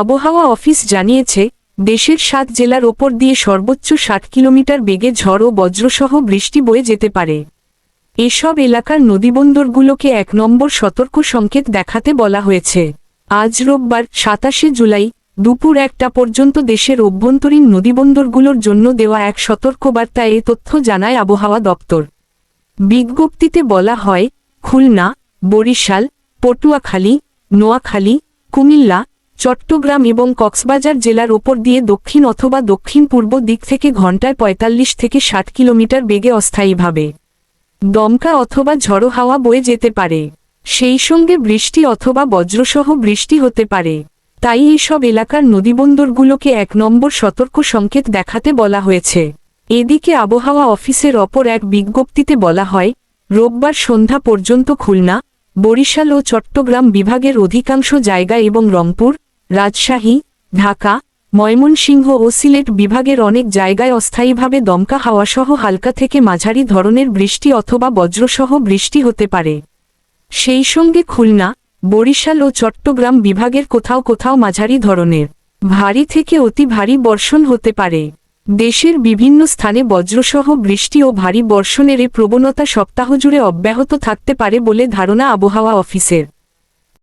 আবহাওয়া অফিস জানিয়েছে, দেশের সাত জেলার ওপর দিয়ে সর্বোচ্চ ষাট কিলোমিটার বেগে ঝড় ও বজ্রসহ বৃষ্টি বয়ে যেতে পারে। এসব এলাকার নদীবন্দরগুলোকে এক নম্বর সতর্ক সংকেত দেখাতে বলা হয়েছে। আজ রোববার সাতাশে জুলাই, দুপুর একটা পর্যন্ত দেশের অভ্যন্তরীণ নদীবন্দরগুলোর জন্য দেওয়া এক সতর্কবার্তা এ তথ্য জানায় আবহাওয়া দপ্তর। বিজ্ঞপ্তিতে বলা হয়, খুলনা, বরিশাল, পটুয়াখালী, নোয়াখালী, কুমিল্লা চট্টগ্রাম এবং কক্সবাজার জেলার ওপর দিয়ে দক্ষিণ অথবা দক্ষিণ পূর্ব দিক থেকে ঘন্টায় ৪৫ থেকে ষাট কিলোমিটার বেগে অস্থায়ীভাবে দমকা অথবা ঝড়ো হাওয়া বয়ে যেতে পারে। সেই সঙ্গে বৃষ্টি অথবা বজ্রসহ বৃষ্টি হতে পারে। তাই এসব এলাকার নদীবন্দরগুলোকে এক নম্বর সতর্ক সংকেত দেখাতে বলা হয়েছে। এদিকে আবহাওয়া অফিসের অপর এক বিজ্ঞপ্তিতে বলা হয়, রোববার সন্ধ্যা পর্যন্ত খুলনা বরিশাল ও চট্টগ্রাম বিভাগের অধিকাংশ জায়গা এবং রংপুর, রাজশাহী, ঢাকা, ময়মনসিংহ ও সিলেট বিভাগের অনেক জায়গায় অস্থায়ীভাবে দমকা হাওয়াসহ হালকা থেকে মাঝারি ধরনের বৃষ্টি অথবা বজ্রসহ বৃষ্টি হতে পারে। সেই সঙ্গে খুলনা, বরিশাল ও চট্টগ্রাম বিভাগের কোথাও কোথাও মাঝারি ধরনের, ভারী থেকে অতি ভারী বর্ষণ হতে পারে। দেশের বিভিন্ন স্থানে বজ্রসহ বৃষ্টি ও ভারী বর্ষণের এ প্রবণতা সপ্তাহজুড়ে অব্যাহত থাকতে পারে বলে ধারণা আবহাওয়া অফিসের।